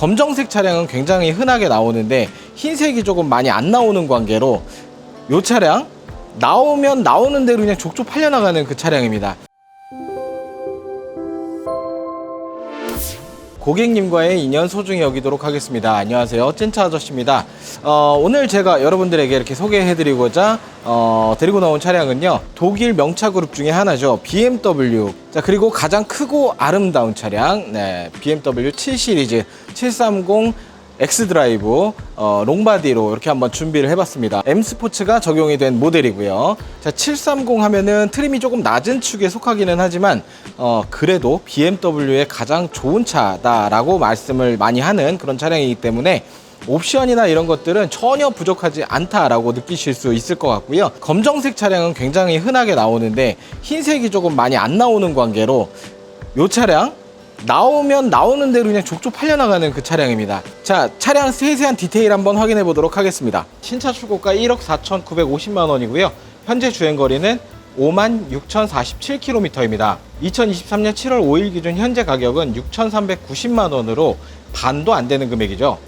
검정색 차량은 굉장히 흔하게 나오는데 흰색이 조금 많이 안 나오는 관계로 이 차량 나오면 나오는 대로 그냥 족족 팔려나가는 그 차량입니다. 고객님과의 인연 소중히 여기도록 하겠습니다. 안녕하세요. 찐차 아저씨입니다. 어, 오늘 제가 여러분들에게 이렇게 소개해드리고자 어, 데리고 나온 차량은요. 독일 명차 그룹 중에 하나죠. BMW. 자, 그리고 가장 크고 아름다운 차량. 네, BMW 7 시리즈 730 엑스드라이브 어, 롱바디로 이렇게 한번 준비를 해봤습니다. M 스포츠가 적용이 된 모델이고요. 자, 730 하면은 트림이 조금 낮은 축에 속하기는 하지만 어, 그래도 BMW의 가장 좋은 차다라고 말씀을 많이 하는 그런 차량이기 때문에 옵션이나 이런 것들은 전혀 부족하지 않다라고 느끼실 수 있을 것 같고요. 검정색 차량은 굉장히 흔하게 나오는데 흰색이 조금 많이 안 나오는 관계로 이 차량 나오면 나오는 대로 그냥 족족 팔려나가는 그 차량입니다. 자, 차량 세세한 디테일 한번 확인해 보도록 하겠습니다. 신차 출고가 1억 4,950만 원이고요. 현재 주행 거리는 5만 6,047km입니다. 2023년 7월 5일 기준 현재 가격은 6,390만 원으로 반도 안 되는 금액이죠.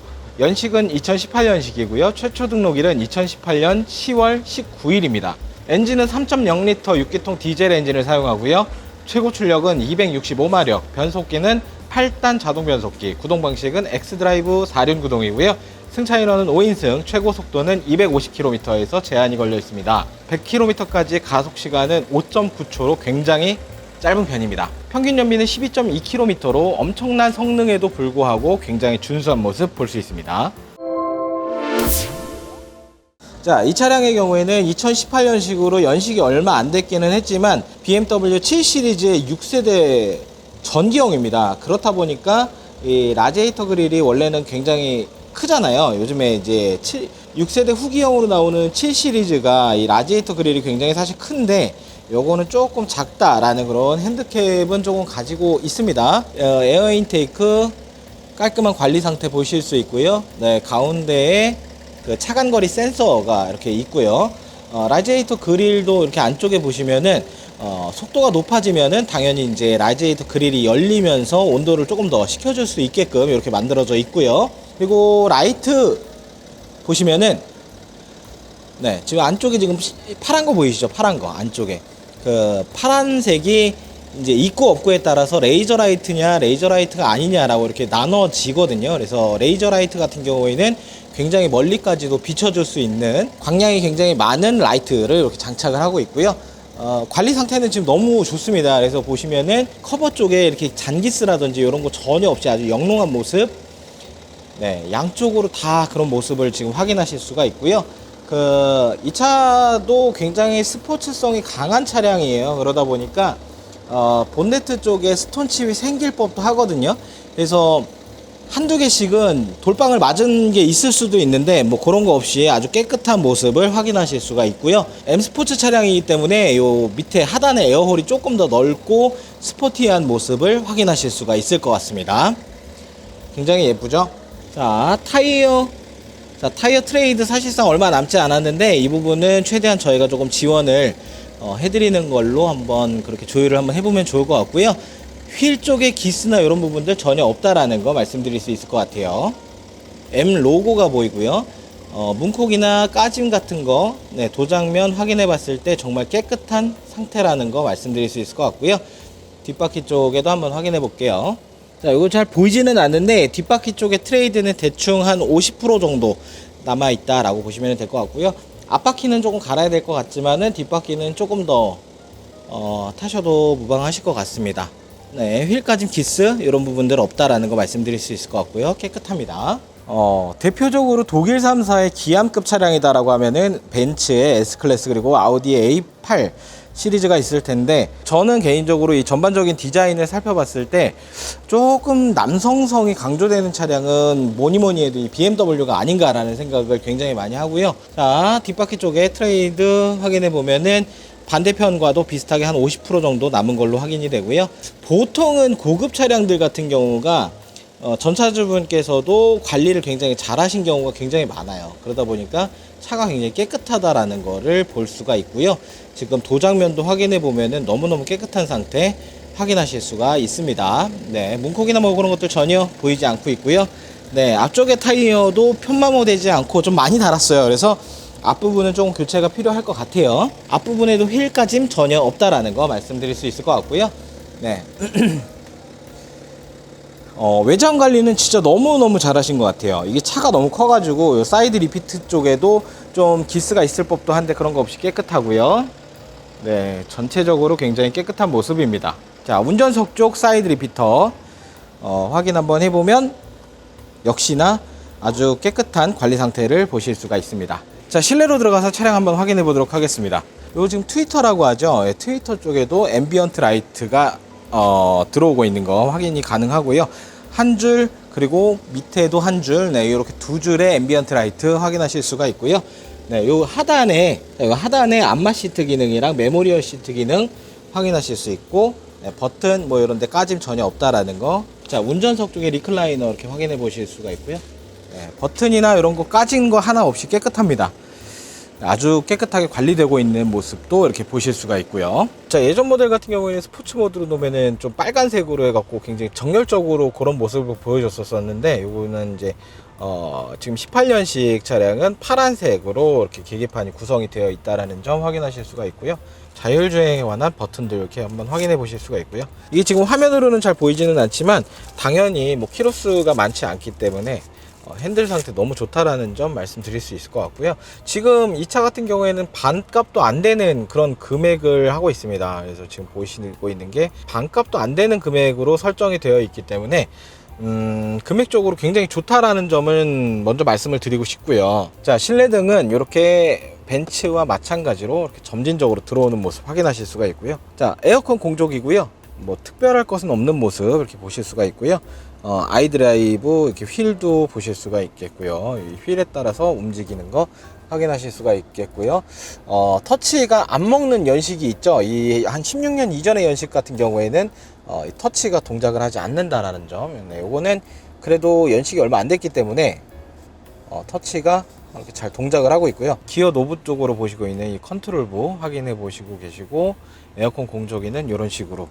연식은 2018년식이고요. 최초 등록일은 2018년 10월 19일입니다. 엔진은 3.0L 6기통 디젤 엔진을 사용하고요. 최고 출력은 265마력, 변속기는 8단 자동 변속기, 구동 방식은 X드라이브 4륜 구동이고요. 승차 인원은 5인승, 최고 속도는 250km에서 제한이 걸려 있습니다. 100km까지 가속 시간은 5.9초로 굉장히 짧은 편입니다. 평균 연비는 12.2km로 엄청난 성능에도 불구하고 굉장히 준수한 모습 볼 수 있습니다. 자, 이 차량의 경우에는 2018년식으로 연식이 얼마 안 됐기는 했지만 BMW 7 시리즈의 6세대 전기형입니다. 그렇다 보니까 이 라디에이터 그릴이 원래는 굉장히 크잖아요. 요즘에 이제 7, 6세대 후기형으로 나오는 7 시리즈가 이 라디에이터 그릴이 굉장히 사실 큰데 요거는 조금 작다라는 그런 핸드캡은 조금 가지고 있습니다. 어, 에어 인테이크 깔끔한 관리 상태 보실 수 있고요. 네, 가운데에 그 차간거리 센서가 이렇게 있고요. 어, 라디에이터 그릴도 이렇게 안쪽에 보시면은 어, 속도가 높아지면은 당연히 이제 라디에이터 그릴이 열리면서 온도를 조금 더 식혀줄 수 있게끔 이렇게 만들어져 있고요. 그리고 라이트 보시면은 네 지금 안쪽에 지금 시- 파란 거 보이시죠? 파란 거 안쪽에 그 파란색이 이제 있고 없고에 따라서 레이저 라이트냐 레이저 라이트가 아니냐라고 이렇게 나눠지거든요. 그래서 레이저 라이트 같은 경우에는 굉장히 멀리까지도 비춰줄 수 있는 광량이 굉장히 많은 라이트를 이렇게 장착을 하고 있고요. 어, 관리 상태는 지금 너무 좋습니다. 그래서 보시면은 커버 쪽에 이렇게 잔기스라든지 이런 거 전혀 없이 아주 영롱한 모습 네, 양쪽으로 다 그런 모습을 지금 확인하실 수가 있고요. 그, 이 차도 굉장히 스포츠성이 강한 차량이에요. 그러다 보니까, 어, 본네트 쪽에 스톤칩이 생길 법도 하거든요. 그래서 한두 개씩은 돌방을 맞은 게 있을 수도 있는데, 뭐 그런 거 없이 아주 깨끗한 모습을 확인하실 수가 있고요. M 스포츠 차량이기 때문에 요 밑에 하단에 에어홀이 조금 더 넓고 스포티한 모습을 확인하실 수가 있을 것 같습니다. 굉장히 예쁘죠? 자, 타이어. 자, 타이어 트레이드 사실상 얼마 남지 않았는데 이 부분은 최대한 저희가 조금 지원을 어, 해드리는 걸로 한번 그렇게 조율을 한번 해보면 좋을 것 같고요. 휠 쪽에 기스나 이런 부분들 전혀 없다라는 거 말씀드릴 수 있을 것 같아요. M 로고가 보이고요. 어, 문콕이나 까짐 같은 거, 네, 도장면 확인해 봤을 때 정말 깨끗한 상태라는 거 말씀드릴 수 있을 것 같고요. 뒷바퀴 쪽에도 한번 확인해 볼게요. 자, 이거 잘 보이지는 않는데 뒷바퀴 쪽에 트레이드는 대충 한 50% 정도 남아 있다라고 보시면 될 것 같고요. 앞바퀴는 조금 갈아야 될 것 같지만은 뒷바퀴는 조금 더 어, 타셔도 무방하실 것 같습니다. 네, 휠까지 기스 이런 부분들 없다라는 거 말씀드릴 수 있을 것 같고요. 깨끗합니다. 어, 대표적으로 독일 3사의 기암급 차량이다라고 하면은 벤츠의 S클래스 그리고 아우디의 A8 시리즈가 있을 텐데 저는 개인적으로 이 전반적인 디자인을 살펴봤을 때 조금 남성성이 강조되는 차량은 뭐니 뭐니 해도 이 BMW가 아닌가라는 생각을 굉장히 많이 하고요. 자, 뒷바퀴 쪽에 트레이드 확인해 보면은 반대편과도 비슷하게 한 50% 정도 남은 걸로 확인이 되고요. 보통은 고급 차량들 같은 경우가 어, 전차주분께서도 관리를 굉장히 잘 하신 경우가 굉장히 많아요. 그러다 보니까 차가 굉장히 깨끗하다라는 거를 볼 수가 있고요. 지금 도장면도 확인해 보면은 너무너무 깨끗한 상태 확인하실 수가 있습니다. 네, 문콕이나 뭐 그런 것들 전혀 보이지 않고 있고요. 네, 앞쪽에 타이어도 편마모되지 않고 좀 많이 달았어요. 그래서 앞부분은 좀 교체가 필요할 것 같아요. 앞부분에도 휠 까짐 전혀 없다라는 거 말씀드릴 수 있을 것 같고요. 네. 어, 외장 관리는 진짜 너무너무 잘하신 것 같아요. 이게 차가 너무 커가지고 요 사이드 리피트 쪽에도 좀 기스가 있을 법도 한데 그런 거 없이 깨끗하고요. 네, 전체적으로 굉장히 깨끗한 모습입니다. 자, 운전석 쪽 사이드 리피터 어, 확인 한번 해보면 역시나 아주 깨끗한 관리 상태를 보실 수가 있습니다. 자, 실내로 들어가서 차량 한번 확인해 보도록 하겠습니다. 요 지금 트위터라고 하죠. 예, 트위터 쪽에도 앰비언트 라이트가 어, 들어오고 있는 거 확인이 가능하고요. 한 줄 그리고 밑에도 한 줄, 네, 이렇게 두 줄의 앰비언트 라이트 확인하실 수가 있고요. 네, 요 하단에 자, 요 하단에 안마 시트 기능이랑 메모리얼 시트 기능 확인하실 수 있고 네, 버튼 뭐 이런 데 까짐 전혀 없다라는 거. 자, 운전석 쪽에 리클라이너 이렇게 확인해 보실 수가 있고요. 네, 버튼이나 이런 거 까진 거 하나 없이 깨끗합니다. 아주 깨끗하게 관리되고 있는 모습도 이렇게 보실 수가 있고요. 자, 예전 모델 같은 경우에는 스포츠 모드로 놓으면은 좀 빨간색으로 해갖고 굉장히 정열적으로 그런 모습을 보여줬었었는데, 요거는 이제, 어, 지금 18년식 차량은 파란색으로 이렇게 계기판이 구성이 되어 있다라는 점 확인하실 수가 있고요. 자율주행에 관한 버튼도 이렇게 한번 확인해 보실 수가 있고요. 이게 지금 화면으로는 잘 보이지는 않지만, 당연히 뭐 키로수가 많지 않기 때문에 어, 핸들 상태 너무 좋다라는 점 말씀드릴 수 있을 것 같고요. 지금 이 차 같은 경우에는 반값도 안 되는 그런 금액을 하고 있습니다. 그래서 지금 보시고 있는 게 반값도 안 되는 금액으로 설정이 되어 있기 때문에 음, 금액적으로 굉장히 좋다라는 점은 먼저 말씀을 드리고 싶고요. 자, 실내등은 이렇게 벤츠와 마찬가지로 이렇게 점진적으로 들어오는 모습 확인하실 수가 있고요. 자, 에어컨 공족이고요. 뭐 특별할 것은 없는 모습 이렇게 보실 수가 있고요. 어, 아이드라이브 이렇게 휠도 보실 수가 있겠고요. 이 휠에 따라서 움직이는 거 확인하실 수가 있겠고요. 어, 터치가 안 먹는 연식이 있죠. 이 한 16년 이전의 연식 같은 경우에는 어, 이 터치가 동작을 하지 않는다라는 점. 네, 요거는 그래도 연식이 얼마 안 됐기 때문에 어, 터치가 이렇게 잘 동작을 하고 있고요. 기어 노브 쪽으로 보시고 있는 이 컨트롤부 확인해 보시고 계시고 에어컨 공조기는 이런 식으로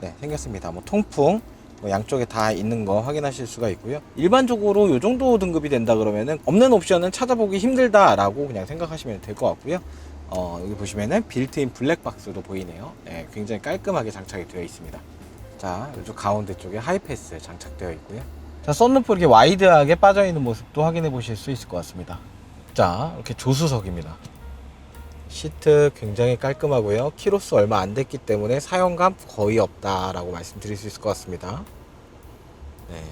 네, 생겼습니다. 뭐 통풍 뭐 양쪽에 다 있는 거 확인하실 수가 있고요. 일반적으로 이 정도 등급이 된다 그러면은 없는 옵션은 찾아보기 힘들다라고 그냥 생각하시면 될 것 같고요. 어, 여기 보시면은 빌트인 블랙박스도 보이네요. 네, 굉장히 깔끔하게 장착이 되어 있습니다. 자, 이쪽 가운데 쪽에 하이패스 장착되어 있고요. 자, 썬루프 이렇게 와이드하게 빠져 있는 모습도 확인해 보실 수 있을 것 같습니다. 자, 이렇게 조수석입니다. 시트 굉장히 깔끔하고요. 키로수 얼마 안 됐기 때문에 사용감 거의 없다라고 말씀드릴 수 있을 것 같습니다. 네.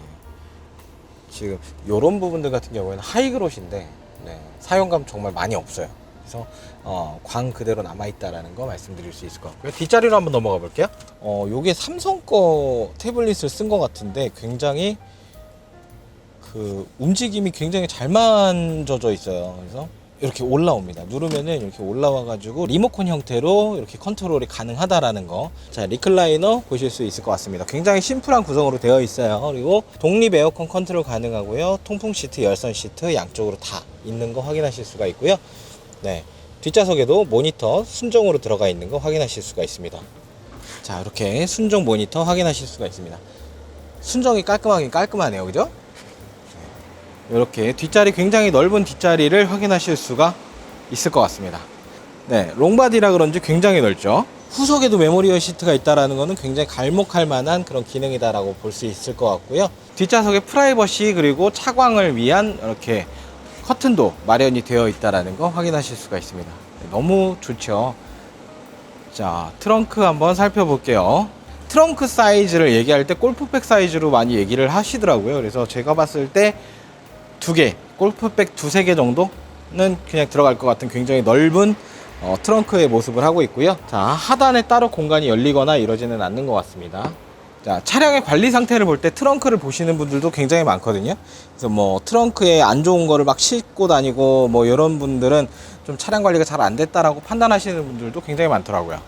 지금 이런 부분들 같은 경우에는 하이그롯인데 네, 사용감 정말 많이 없어요. 그래서 어, 광 그대로 남아 있다라는 거 말씀드릴 수 있을 것 같고요. 뒷자리로 한번 넘어가 볼게요. 어, 요게 삼성 거 태블릿을 쓴 것 같은데 굉장히 그 움직임이 굉장히 잘 만져져 있어요. 그래서 이렇게 올라옵니다. 누르면은 이렇게 올라와 가지고 리모컨 형태로 이렇게 컨트롤이 가능하다라는 거. 자, 리클라이너 보실 수 있을 것 같습니다. 굉장히 심플한 구성으로 되어 있어요. 그리고 독립 에어컨 컨트롤 가능하고요. 통풍 시트, 열선 시트 양쪽으로 다 있는 거 확인하실 수가 있고요. 네. 뒷좌석에도 모니터 순정으로 들어가 있는 거 확인하실 수가 있습니다. 자, 이렇게 순정 모니터 확인하실 수가 있습니다. 순정이 깔끔하긴 깔끔하네요. 그죠? 이렇게 뒷자리 굉장히 넓은 뒷자리를 확인하실 수가 있을 것 같습니다. 네, 롱바디라 그런지 굉장히 넓죠. 후석에도 메모리얼 시트가 있다라는 것은 굉장히 갈목할 만한 그런 기능이다라고 볼 수 있을 것 같고요. 뒷좌석에 프라이버시 그리고 차광을 위한 이렇게 커튼도 마련이 되어 있다라는 거 확인하실 수가 있습니다. 네, 너무 좋죠. 자, 트렁크 한번 살펴볼게요. 트렁크 사이즈를 얘기할 때 골프백 사이즈로 많이 얘기를 하시더라고요. 그래서 제가 봤을 때 두 개, 골프백 두세 개 정도는 그냥 들어갈 것 같은 굉장히 넓은 어, 트렁크의 모습을 하고 있고요. 자, 하단에 따로 공간이 열리거나 이러지는 않는 것 같습니다. 자, 차량의 관리 상태를 볼 때 트렁크를 보시는 분들도 굉장히 많거든요. 그래서 뭐 트렁크에 안 좋은 거를 막 싣고 다니고 뭐 이런 분들은 좀 차량 관리가 잘 안 됐다라고 판단하시는 분들도 굉장히 많더라고요.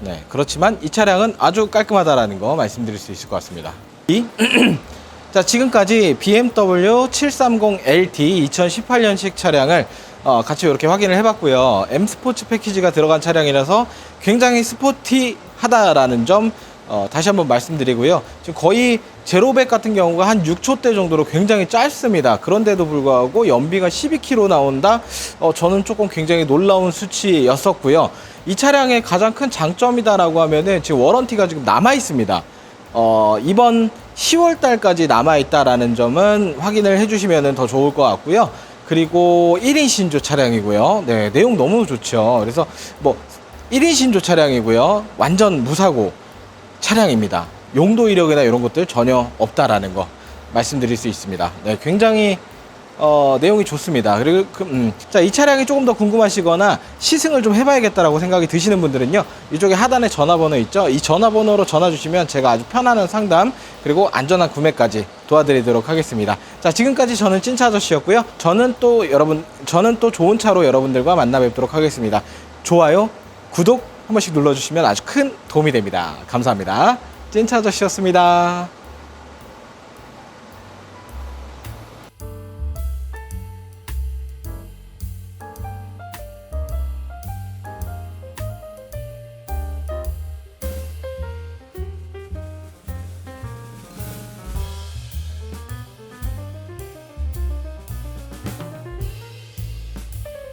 네, 그렇지만 이 차량은 아주 깔끔하다라는 거 말씀드릴 수 있을 것 같습니다. 이 자, 지금까지 BMW 730LT 2018년식 차량을 어, 같이 이렇게 확인을 해봤고요. M 스포츠 패키지가 들어간 차량이라서 굉장히 스포티하다라는 점 어, 다시 한번 말씀드리고요. 지금 거의 제로백 같은 경우가 한 6초대 정도로 굉장히 짧습니다. 그런데도 불구하고 연비가 12km 나온다? 어, 저는 조금 굉장히 놀라운 수치였었고요. 이 차량의 가장 큰 장점이다라고 하면은 지금 워런티가 지금 남아 있습니다. 어, 이번 10월 달까지 남아 있다라는 점은 확인을 해주시면 더 좋을 것 같고요. 그리고 1인 신조 차량이고요. 네, 내용 너무 좋죠. 그래서 뭐 1인 신조 차량이고요. 완전 무사고 차량입니다. 용도 이력이나 이런 것들 전혀 없다라는 거 말씀드릴 수 있습니다. 네, 굉장히 어, 내용이 좋습니다. 그리고 그, 음, 자, 이 차량이 조금 더 궁금하시거나 시승을 좀 해봐야겠다라고 생각이 드시는 분들은요, 이쪽에 하단에 전화번호 있죠? 이 전화번호로 전화 주시면 제가 아주 편안한 상담 그리고 안전한 구매까지 도와드리도록 하겠습니다. 자, 지금까지 저는 찐차 아저씨였고요. 저는 또 여러분, 저는 또 좋은 차로 여러분들과 만나 뵙도록 하겠습니다. 좋아요, 구독 한 번씩 눌러주시면 아주 큰 도움이 됩니다. 감사합니다. 찐차 아저씨였습니다.